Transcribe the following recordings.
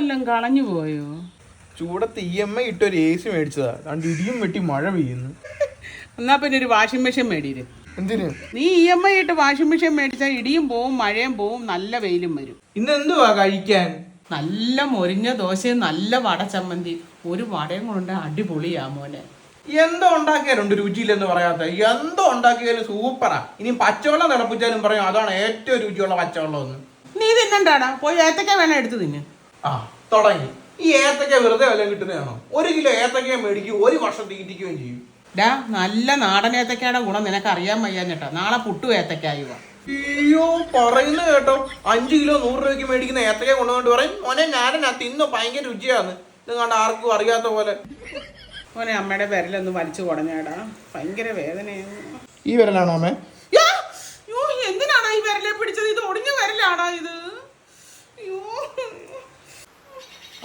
കളഞ്ഞു പോയോ? ചൂടത്ത് ഇ എം ഐ ഇട്ടൊരു എ സി മേടിച്ചതാ. രണ്ട് ഇടിയും വെട്ടി മഴ പെയ്യുന്നു. എന്നാ പിന്നെ ഒരു വാഷിംഗ് മെഷീൻ മേടിയിര്. എന്തിനു? നീ ഇ എം ഐ ഇട്ട് വാഷിംഗ് മെഷീൻ മേടിച്ചാൽ ഇടിയും പോവും മഴയും പോവും നല്ല വെയിലും വരും. ഇന്ന് എന്തുവാ കഴിക്കാൻ? നല്ല മൊരിഞ്ഞ ദോശയും നല്ല വട ചമ്മന്തി. ഒരു വടയും കൊണ്ട് അടിപൊളിയാ മോനെ. എന്തോ ഉണ്ടാക്കിയാലുണ്ട് രുചിയില്ലെന്ന് പറയാത്ത. എന്തോ ഉണ്ടാക്കിയാലും സൂപ്പറാ. ഇനി പച്ചവെള്ളം തിളപ്പിച്ചാലും പറയും അതാണ് ഏറ്റവും രുചിയുള്ള പച്ചവെള്ളം എന്ന് നീ തിന്നണ്ടാടാ പോയി ഏത്തക്ക വേണം എടുത്ത് തിന്ന്. ആ തുടങ്ങി. ഈ ഏത്തക്ക വെറുതെ വല്ലതും കിട്ടുന്നതാണോ? ഒരു കിലോ ഏത്തക്ക മേടിക്കും ഒരു വർഷം തീറ്റിക്കുകയും ചെയ്യും. ഡാ നല്ല നാടൻ ഏത്തക്കയുടെ ഗുണം നിനക്ക് അറിയാൻ വയ്യാഞ്ഞിട്ടാ. നാളെ പുട്ടു ഏത്തക്കായി അയ്യോ പറയുന്ന കേട്ടോ. അഞ്ചു കിലോ നൂറ് രൂപയ്ക്ക് മേടിക്കുന്ന ഏത്തക്ക കൊണ്ടുവന്നിട്ട് പറയും മോനെ ഞാനെന്നാ തിന്നു ഭയങ്കര രുചിയാണ് ഇത് കണ്ട ആർക്കും അറിയാത്ത പോലെ. മോനെ അമ്മയുടെ വിരലൊന്ന് വലിച്ചു കുടഞ്ഞാടാ. ഭയങ്കര വേദനയാണ്. ഈ വിരലാണോ അമ്മേ? എന്തിനാണ് ഈ വിരലെ പിടിച്ചത്? ഇത് ഒടിഞ്ഞ വിരലാണോ ഇത് അയ്യോ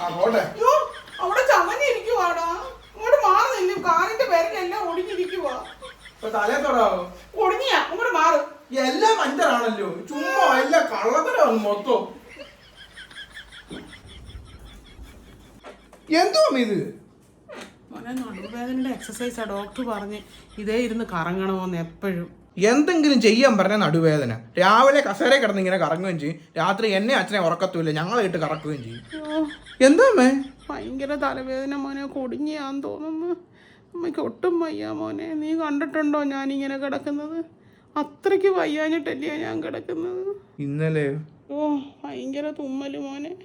ആ പോട്ടെ. അയ്യോ അവിടെ ചമഞ്ഞിരിക്കുവാടാ അങ്ങോട്ട് മാറുന്നില്ല കാറിന്റെ പേരിലെല്ലാം ഒടിഞ്ഞിരിക്കുവാ. ഇപ്പൊ തലേ തൊടാവോ ഒടിഞ്ഞിയാ. അങ്ങോട്ട് മാറ്. എല്ലാം മഞ്ചറാണല്ലോ ചുമ്മാ എല്ലാം കള്ളത്തരാണ് മൊത്തം. എന്തോ ഇത്? നടുവേദനയുടെ എക്സസൈസാ ഡോക്ടർ പറഞ്ഞ്. ഇതേ ഇരുന്ന് കറങ്ങണമെന്ന് എപ്പോഴും. എന്തെങ്കിലും ചെയ്യാൻ പറഞ്ഞ നടുവേദന. രാവിലെ കസേര കിടന്ന് ഇങ്ങനെ കറങ്ങുകയും ചെയ്യും. രാത്രി എന്നെ അച്ഛനെ ഉറക്കത്തുമില്ല. ഞങ്ങളെ ഇട്ട് കറക്കുകയും ചെയ്യും. അയ്യോ എന്താ മേ ഭയങ്കര തലവേദന മോനെ. കൊടിഞ്ഞാന്ന് തോന്നുന്നു. അമ്മയ്ക്ക് ഒട്ടും വയ്യ മോനെ. നീ കണ്ടിട്ടുണ്ടോ ഞാൻ ഇങ്ങനെ കിടക്കുന്നത്? അത്രയ്ക്ക് വയ്യാഞ്ഞിട്ടല്ലയോ ഞാൻ കിടക്കുന്നത്? ഇന്നലെ. ഓ ഭയങ്കര തുമ്മൽ മോനെ.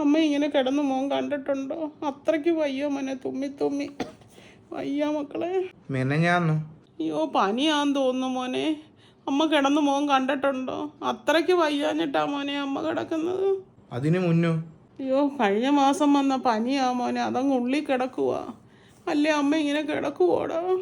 അമ്മ ഇങ്ങനെ കിടന്നു. മോൻ കണ്ടിട്ടുണ്ടോ? അത്രയ്ക്ക് വയ്യോ മോനെ. തുമ്മി തുമ്മി. വയ്യ മക്കളെ. മെനഞ്ഞാന്നോ. അയ്യോ പനിയാന്ന് തോന്നുന്നു മോനെ. അമ്മ കിടന്നു മോൻ കണ്ടിട്ടുണ്ടോ? അത്രയ്ക്ക് വയ്യാഞ്ഞിട്ടാ മോനെ അമ്മ കിടക്കുന്നത്. അതിനു മുന്നോ? അയ്യോ കഴിഞ്ഞ മാസം വന്ന പനിയാ മോനെ. അതങ്ങ് ഉള്ളി കിടക്കുവാ. അല്ലേ അമ്മ ഇങ്ങനെ കിടക്കുവോടാ?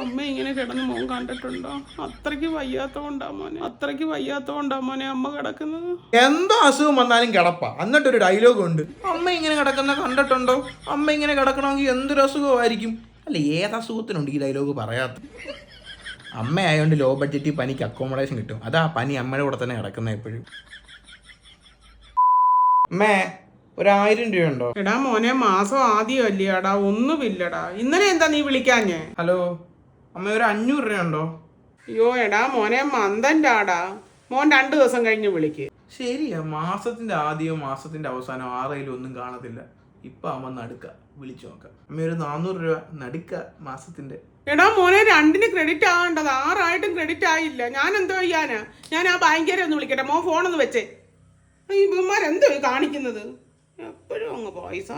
അമ്മ ഇങ്ങനെ കിടന്ന് മോൻ കണ്ടിട്ടുണ്ടോ? അത്രയ്ക്ക് വയ്യാത്തോണ്ടാ മോനെ. അത്രയ്ക്ക് വയ്യാത്തോണ്ടാ മോനെ അമ്മ കിടക്കുന്നത്. എന്തോ അസുഖം വന്നാലും കിടപ്പാ. എന്നിട്ടൊരു ഡയലോഗ് ഉണ്ട്. അമ്മ ഇങ്ങനെ കിടക്കുന്ന കണ്ടിട്ടുണ്ടോ? അമ്മ ഇങ്ങനെ കിടക്കണമെങ്കിൽ എന്തൊരു അസുഖമായിരിക്കും? അല്ല ഏത് അസുഖത്തിനുണ്ട് ഈ ഡയലോഗ് പറയാത്ത? അമ്മ ആയതുകൊണ്ട് ലോ ബഡ്ജറ്റിൽ പനിക്ക് അക്കോമഡേഷൻ കിട്ടും. അതാ പനി അമ്മയുടെ കൂടെ തന്നെ കിടക്കുന്നത് എപ്പോഴും. അമ്മേ ഒരായിരം രൂപയുണ്ടോ? എടാ മോനെ മാസം ആദ്യം ഒന്നും ഒന്നുമില്ലടാ. ഇന്നലെ എന്താ നീ വിളിക്കാഞ്ഞേ? ഹലോ അമ്മ ഒരു അഞ്ഞൂറ് രൂപയുണ്ടോ? അയ്യോ എടാ മോനെ മന്ദന്റാടാ മോൻ രണ്ട് ദിവസം കഴിഞ്ഞ് വിളിക്ക്. ശരിയാ മാസത്തിന്റെ ആദ്യവും മാസത്തിന്റെ അവസാനം ആറയിലും ഒന്നും കാണത്തില്ല. ഇപ്പൊ അമ്മ നടുക്ക വിളിച്ചു നോക്കാം. അമ്മ ഒരു നാനൂറ് രൂപ നടുക്ക മാസത്തിന്റെ. എടാ മോനെ രണ്ടിന് ക്രെഡിറ്റ് ആവേണ്ടത്. ആറായിട്ടും ക്രെഡിറ്റ് ആയില്ല. ഞാൻ എന്തോ ചെയ്യാനാ? ഞാൻ ആ ബാങ്കുകാരെ ഒന്ന് വിളിക്കട്ടെ. മോൻ ഫോണൊന്ന് വെച്ചേ. ഈ ഇവന്മാരെന്തോ കാണിക്കുന്നത്? എപ്പോഴും അങ്ങ് പൈസ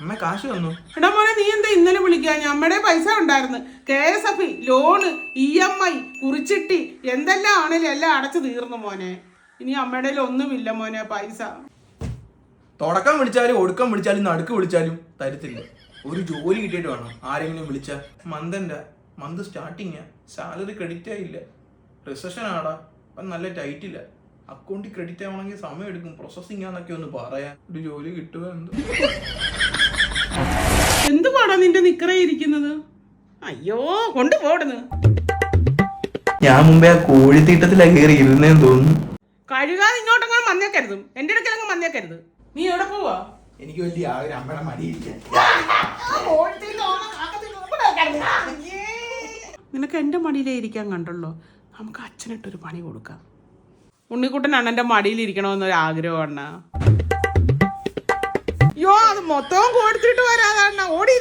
അമ്മ കാശ് തന്നു. എടാ മോനെ നീ എന്താ ഇന്നലെ വിളിക്കാൻ ഞമ്മടെ പൈസ ഉണ്ടായിരുന്നു. K S F loan E M I കുറിച്ചിട്ടി എന്തെല്ലാം ആണേലും എല്ലാം അടച്ചു തീർന്നു മോനെ. ഇനി അമ്മയുടെ ഒന്നുമില്ല മോനെ പൈസ. തുടക്കം വിളിച്ചാലും ഒടുക്കം വിളിച്ചാലും നടുക്ക് വിളിച്ചാലും തരത്തില്ല. ഒരു ജോലി കിട്ടിയിട്ട് വേണം. ആരെങ്കിലും വിളിച്ച. മന്ത് മന്ത് സ്റ്റാർട്ടിങ്ങാ സാലറി ക്രെഡിറ്റ് ആയില്ല റിസഷൻ ആടാ. അപ്പം നല്ല ടൈറ്റില്ല അക്കൗണ്ടിൽ ക്രെഡിറ്റ് ആവണമെങ്കിൽ സമയം എടുക്കും. പ്രോസസ്സിംഗ് ആന്നൊക്കെ ഒന്ന് പറയാൻ ഒരു ജോലി കിട്ടുക എന്തോ? എന്ത് പാടാ നിന്റെ നിക്കറയിരിക്കുന്നത് അയ്യോ അയ്യോ കൊണ്ടുപോടുന്നു ഞാൻ മുമ്പേ ആ കോഴിത്തീട്ടത്തിലാ കയറി ഇരുന്നേന്ന് തോന്നുന്നു. കഴുകാതെ ഇങ്ങോട്ടങ്ങനെ മന്നേക്കരുത് എന്റെ അടുക്കലങ്ങ് മന്നേക്കരുത് നീ എവിടെ പോവാ? എനിക്ക് വലിയ ആ ഒരു അമ്മയുടെ മടിയിരിക്കാൻ നിനക്ക് എന്റെ മടിയിലേ ഇരിക്കാൻ കണ്ടല്ലോ നമുക്ക് അച്ഛനിട്ടൊരു പണി കൊടുക്കാം. ഉണ്ണിക്കുട്ടനാണ് എന്റെ മടിയിൽ ഇരിക്കണമെന്നൊരു ആഗ്രഹമാണ്. അയ്യോ അത് മൊത്തവും കൊടുത്തിട്ട് വരാതാണ് ഓടി